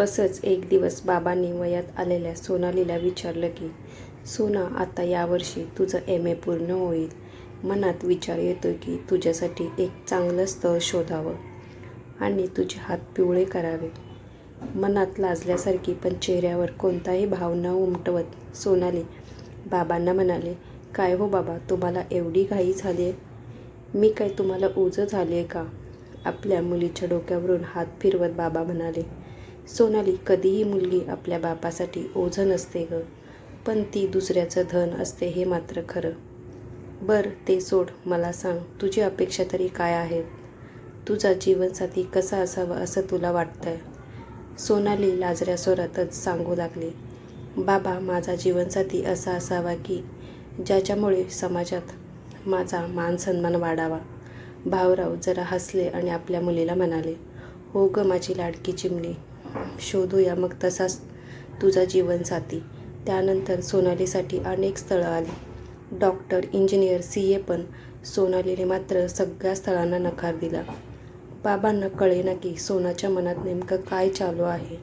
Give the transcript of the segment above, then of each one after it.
असंच एक दिवस बाबांनी वयात आलेल्या सोनालीला विचारलं की सोना आता यावर्षी तुझं एम ए पूर्ण होईल. मनात विचार येतो की तुझ्यासाठी एक चांगलं स्थळ शोधावं आणि तुझे हात पिवळे करावे. मनात लाजल्यासारखी पण चेहऱ्यावर कोणताही भाव न उमटवत सोनाली बाबांना म्हणाले काय हो बाबा तुम्हाला एवढी घाई झाली आहे? मी काय तुम्हाला ओझं झाली आहे का? आपल्या मुलीच्या डोक्यावरून हात फिरवत बाबा म्हणाले सोनाली कधीही मुलगी आपल्या बापासाठी ओझं नसते ग पण ती दुसऱ्याचं धन असते हे मात्र खरं. बर ते सोड मला सांग तुझी अपेक्षा तरी काय आहेत? तुझा जीवनसाथी कसा असावा असं तुला वाटतंय? सोनाली लाजऱ्या स्वरातच सांगू लागली. बाबा माझा जीवनसाथी असा असावा की ज्याच्यामुळे समाजात माझा मान सन्मान वाढावा. भाऊराव जरा हसले आणि आपल्या मुलीला म्हणाले हो ग माझी लाडकी चिमणी शोधूया मग तसाच तुझा जीवनसाथी त्यानंतर सोनालीसाठी अनेक स्थळं आली. डॉक्टर इंजिनियर सी ए पण सोनालीने मात्र सगळ्या स्थळांना नकार दिला. बाबांना कळेना की सोनाच्या मनात नेमकं काय चालू आहे.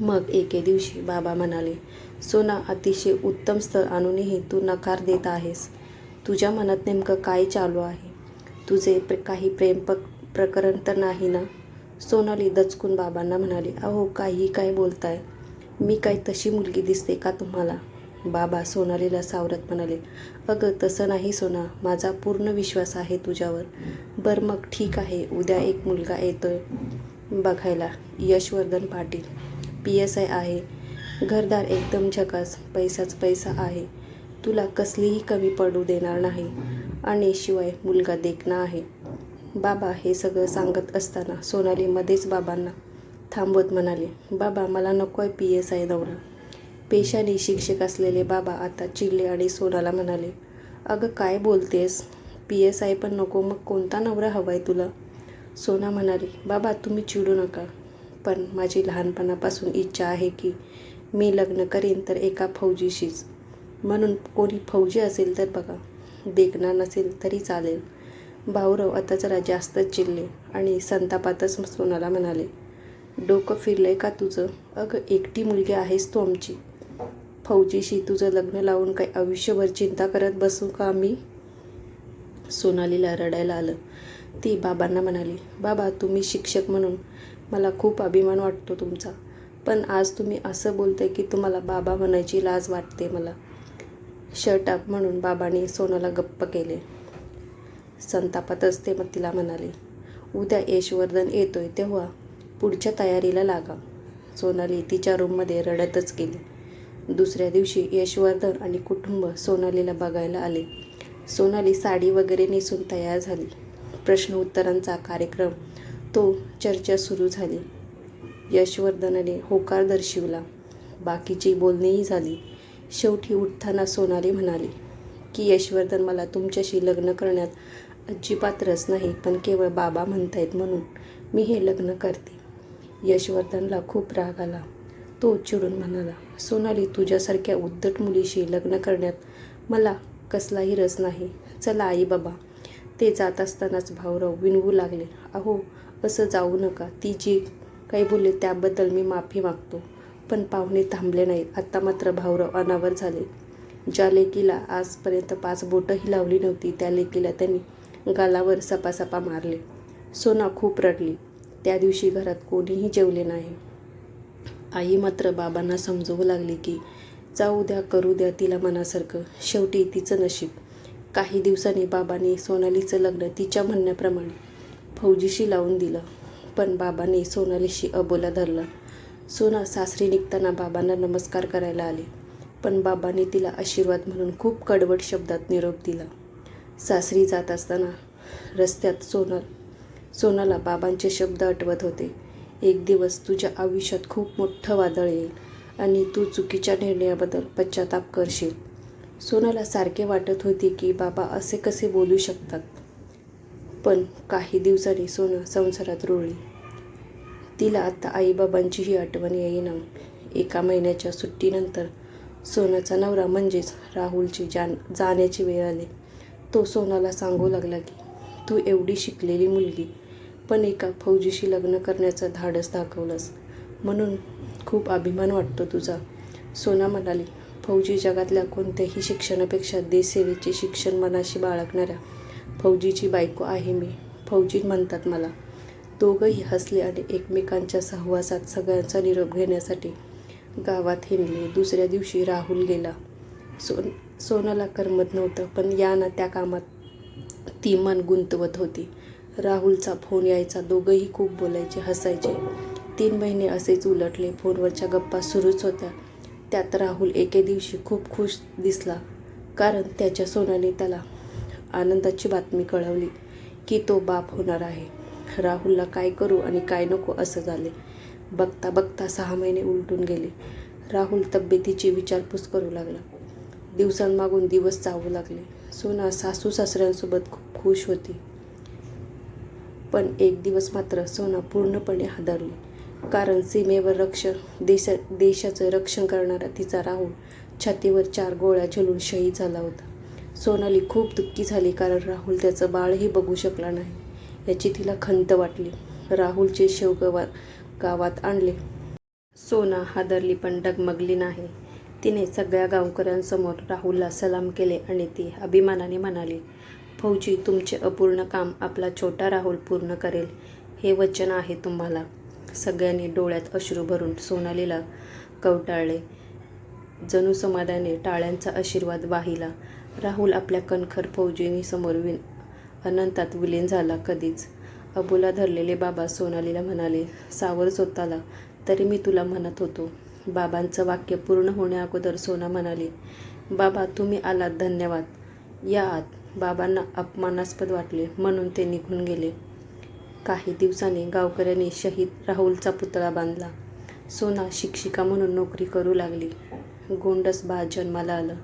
मग एके दिवशी बाबा म्हणाले सोना अतिशय उत्तम स्थळ आणूनही तू नकार देत आहेस. तुझ्या मनात नेमकं काय चालू आहे? तुझे प्र काही प्रेम प्रकरण तर नाही ना? सोनाली दचकून बाबांना म्हणाली अहो काही काय बोलताय. मी काय तशी मुलगी दिसते का तुम्हाला? बाबा सोनालीला सावरत म्हणाले अगं तसं नाही सोना. माझा पूर्ण विश्वास आहे तुझ्यावर. बरं मग ठीक आहे. उद्या एक मुलगा येतोय. बघायला Yashvardhan Patil P S I आहे. घरदार एकदम झकास. पैसाच पैसा आहे. तुला कसलीही कमी पडू देणार नाही. आणि शिवाय मुलगा देखणा आहे. बाबा हे सगळं सांगत असताना सोनाली मध्येच बाबांना थांबवत म्हणाले बाबा मला नको आहे पी एस आय नवरा पेशाने शिक्षक असलेले बाबा आता चिडले आणि सोनाला म्हणाले अगं काय बोलतेस? पी एस आय पण नको मग कोणता नवरा हवा आहे तुला? सोना म्हणाली बाबा तुम्ही चिडू नका पण माझी लहानपणापासून इच्छा आहे की मी लग्न करेन तर एका फौजीशीच. म्हणून कोणी फौजी असेल तर बघा देखणार नसेल तरी चालेल. भाऊराव आता जरा जास्तच चिडले आणि संतापातच सोनाला म्हणाले डोकं फिरलंय का तुझं? अगं एकटी मुलगी आहेस तू आमची. फौजीशी तुझं लग्न लावून काही आयुष्यभर चिंता करत बसू का आम्ही सोनालीला रडायला आलं. ती बाबांना म्हणाली बाबा तुम्ही शिक्षक म्हणून मला खूप अभिमान वाटतो तुमचा पण आज तुम्ही असं बोलताय की तुम्हाला बाबा म्हणायची लाज वाटते मला. शर्ट अप म्हणून बाबांनी सोनाला गप्प केले. संतापातच ते मग तिला म्हणाले उद्या यशवर्धन येतोय तेव्हा पुढच्या तयारीला लागा. सोनाली तिच्या रूममध्ये रडतच गेली. दुसऱ्या दिवशी यशवर्धन आणि कुटुंब सोनालीला बघायला आले. सोनाली साडी वगैरे नेसून तयार झाली. प्रश्न उत्तरांचा कार्यक्रम तो चर्चा सुरू झाली. यशवर्धनाने होकार दर्शविला. बाकीची बोलणीही झाली. शेवटी उठताना सोनाली म्हणाली की यशवर्धन मला तुमच्याशी लग्न करण्यात अजिबात रस नाही पण केवळ बाबा म्हणतायत म्हणून मी हे लग्न करते. यशवर्धनला खूप राग आला. तो चिडून म्हणाला सोनाली तुझ्यासारख्या उद्धट मुलीशी लग्न करण्यात मला कसलाही रस नाही. चला आई बाबा. ते जात असतानाच भाऊराव विनवू लागले. अहो असं जाऊ नका. ती जी काही बोलले त्याबद्दल मी माफी मागतो. पण पाहुणे थांबले नाहीत. आत्ता मात्र भाऊराव अनावर झाले. ज्या लेकीला आजपर्यंत पाच बोटंही लावली नव्हती त्या लेकीला त्यांनी गालावर सपासपा मारले. सोना खूप रडली. त्या दिवशी घरात कोणीही जेवले नाही. आई मात्र बाबांना समजवू लागली की जाऊ द्या करू द्या तिला मनासारखं. शेवटी तिचं नशीब. काही दिवसांनी बाबांनी सोनालीचं लग्न तिच्या म्हणण्याप्रमाणे फौजीशी लावून दिलं. पण बाबांनी सोनालीशी अबोला धरला. सोना सासरी निघताना बाबांना नमस्कार करायला आले. पण बाबांनी तिला आशीर्वाद म्हणून खूप कडवट शब्दात निरोप दिला. सासरी जात असताना रस्त्यात सोनं सोनाला बाबांचे शब्द आठवत होते. एक दिवस तुझ्या आयुष्यात खूप मोठं वादळ येईल आणि तू चुकीच्या निर्णयाबद्दल पश्चाताप करशील. सोनाला सारखे वाटत होते की बाबा असे कसे बोलू शकतात. पण काही दिवसांनी सोनं संसारात रुळली. तिला आता आईबाबांचीही आठवण येईना. एका महिन्याच्या सुट्टीनंतर सोनाचा नवरा म्हणजेच राहुलची जान जाण्याची वेळ आली. तो सोनाला सांगू लागला की तू एवढी शिकलेली मुलगी पण एका फौजीशी लग्न करण्याचं धाडस दाखवलंस. म्हणून खूप अभिमान वाटतो तुझा. सोना म्हणाली फौजी जगातल्या कोणत्याही शिक्षणापेक्षा देशसेवेचे शिक्षण मनाशी बाळगणाऱ्या फौजीची बायको आहे मी. फौजी म्हणतात मला दोघंही हसले आणि एकमेकांच्या सहवासात सगळ्यांचा निरोप घेण्यासाठी गावात हिंडले. दुसऱ्या दिवशी राहुल गेला. सोन सोनाला करमत नव्हतं पण या ना त्या कामात ती मन गुंतवत होती. राहुलचा फोन यायचा दोघंही खूप बोलायचे हसायचे. तीन महिने असेच उलटले फोनवरच्या गप्पा सुरूच होत्या. त्यात राहुल एके दिवशी खूप खुश दिसला कारण त्याच्या सोनाने त्याला आनंदाची बातमी कळवली की तो बाप होणार आहे. राहुलला काय करू आणि काय नको असं झाले. बघता बघता सहा महिने उलटून गेले. राहुल तब्येतीची विचारपूस करू लागला. दिवसांमागून दिवस चावू लागले. सोना सासू सासऱ्यांसोबत खूप खुश होती. पण एक दिवस मात्र सोना पूर्णपणे हादरली. कारण सीमेवर रक्ष देशा देशाचं रक्षण करणारा तिचा राहुल छातीवर चार गोळ्या झेलून शहीद झाला होता. सोनाली खूप दुःखी झाली कारण राहुल त्याचं बाळही बघू शकला नाही याची तिला खंत वाटली. राहुलचे शेवगवार गावात आणले. सोना हादरली पण डगमगली नाही. तिने सगळ्या गावकऱ्यांसमोर राहुलला सलाम केले आणि ती अभिमानाने म्हणाली फौजी तुमचे अपूर्ण काम आपला छोटा राहुल पूर्ण करेल. हे वचन आहे तुम्हाला. सगळ्यांनी डोळ्यात अश्रू भरून सोनालीला कवटाळले. जणू समाधाने टाळ्यांचा आशीर्वाद वाहिला. राहुल आपल्या कणखर फौजीनीसमोर विन अनंतात विलीन झाला कधीच. अबुला धरलेले बाबा सोनालीला म्हणाले सावर स्वतःला तरी मी तुला म्हणत होतो. बाबांचं वाक्य पूर्ण होण्याअगोदर सोना म्हणाली बाबा तुम्ही आलात धन्यवाद. या आत बाबांना अपमानास्पद वाटले म्हणून ते निघून गेले. काही दिवसांनी गावकऱ्यांनी शहीद राहुलचा पुतळा बांधला. सोना शिक्षिका म्हणून नोकरी करू लागली. गोंडस बा जन्माला आलं.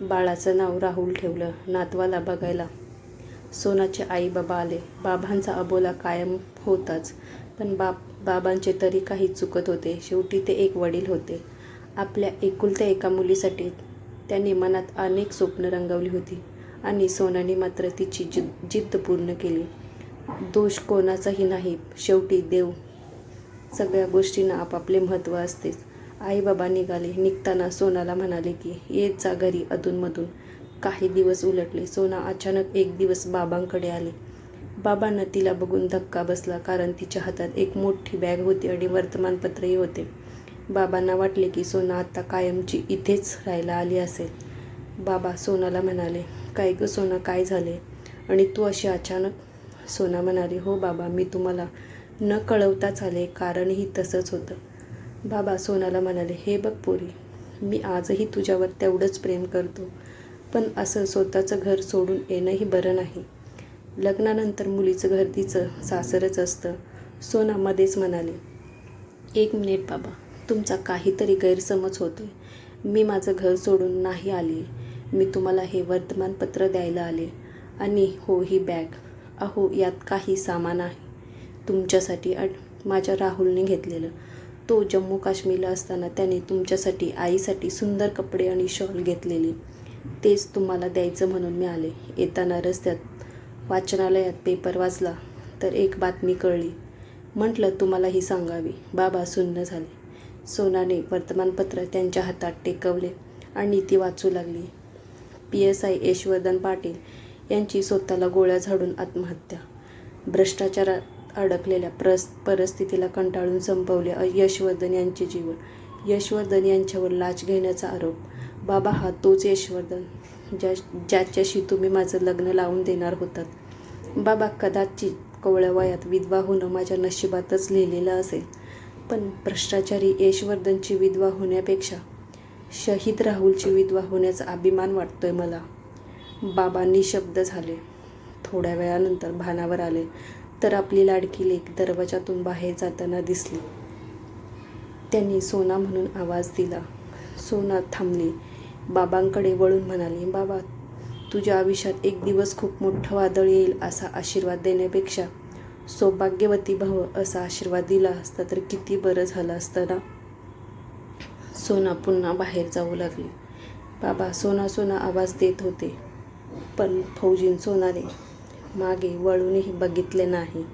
बाळाचं नाव राहुल ठेवलं नातवाला बघायला. सोनाचे आई बाबा आले. बाबांचा अबोला कायम होताच. पण बाप बाबांचे तरी काही चुकत होते. शेवटी ते एक वडील होते. आपल्या एकुलत्या एका मुलीसाठी त्यांनी मनात अनेक स्वप्न रंगवली होती आणि सोनाने मात्र तिची जिद जिद्द पूर्ण केली. दोष कोणाचाही नाही. शेवटी देव सगळ्या गोष्टींना आपापले महत्त्व असतेच. आई बाबा निघाले. निघताना सोनाला म्हणाले की येत जा घरी अधूनमधून. काही दिवस उलटले. सोना अचानक एक दिवस बाबांकडे आले. बाबांना तिला बघून धक्का बसला कारण तिच्या हातात एक मोठी बॅग होती आणि वर्तमानपत्रही होते. बाबांना वाटले की सोना आता कायमची इथेच राहायला आली असेल. बाबा सोनाला म्हणाले काय गं सोना काय झाले? आणि तू अशी अचानक सोना म्हणाली हो बाबा मी तुम्हाला न कळवताच आले कारणही तसंच होतं. बाबा सोनाला म्हणाले हे बघ पोरी मी आजही तुझ्यावर तेवढंच प्रेम करतो पण असं स्वतःचं घर सोडून येणंही बरं नाही. लग्नानंतर मुलीचं घर तिचं सासरच असतं. सोना मध्येच एक मिनिट बाबा तुमचा काहीतरी गैरसमज होतोय. मी माझं घर सोडून नाही आली. मी तुम्हाला हे वर्तमानपत्र द्यायला आले. आणि हो ही बॅग. अहो यात काही सामान आहे. तुमच्यासाठी अट माझ्या राहुलने घेतलेलं. तो जम्मू काश्मीरला असताना त्याने तुमच्यासाठी आईसाठी सुंदर कपडे आणि शॉल घेतलेली. तेच तुम्हाला द्यायचं म्हणून मी आले. येताना रस्त्यात वाचनालयात पेपर वाचला तर एक बातमी कळली. म्हटलं तुम्हाला ही सांगावी. बाबा सुन्न झाले. सोनाने वर्तमानपत्र त्यांच्या हातात टेकवले आणि ती वाचू लागली. P. S. I. Yashvardhan Patil यांची स्वतःला गोळ्या झाडून आत्महत्या. भ्रष्टाचारात अडकलेल्या प्रस परिस्थितीला कंटाळून संपवले यशवर्धन यांचे जीवन. यशवर्धन यांच्यावर लाच घेण्याचा आरोप. बाबा हा तोच यशवर्धन. ज्या ज्याच्याशी तुम्ही माझं लग्न लावून देणार होतात. बाबा कदाचित कोवळ्या वयात विधवा होणं माझ्या नशिबातच लिहिलेलं असेल. पण भ्रष्टाचारी यशवर्धनची विधवा होण्यापेक्षा शहीद राहुलची विधवा होण्याचा अभिमान वाटतोय मला. बाबा निशब्द झाले. थोड्या वेळानंतर भानावर आले. तर आपली लाडकी लेख दरवाजातून बाहेर जाताना दिसली. त्यांनी सोना म्हणून आवाज दिला. सोना थांबली. बाबांकडे वळून म्हणाली बाबा तुझ्या आयुष्यात एक दिवस खूप मोठं वादळ येईल असा आशीर्वाद देण्यापेक्षा सौभाग्यवती भाव असा आशीर्वाद दिला असता तर किती बरं झालं असतं ना? सोना पुन्हा बाहेर जाऊ लागली. बाबा सोना सोना आवाज देत होते पण फौजीन सोनाने मागे वळूनही बघितले नाही.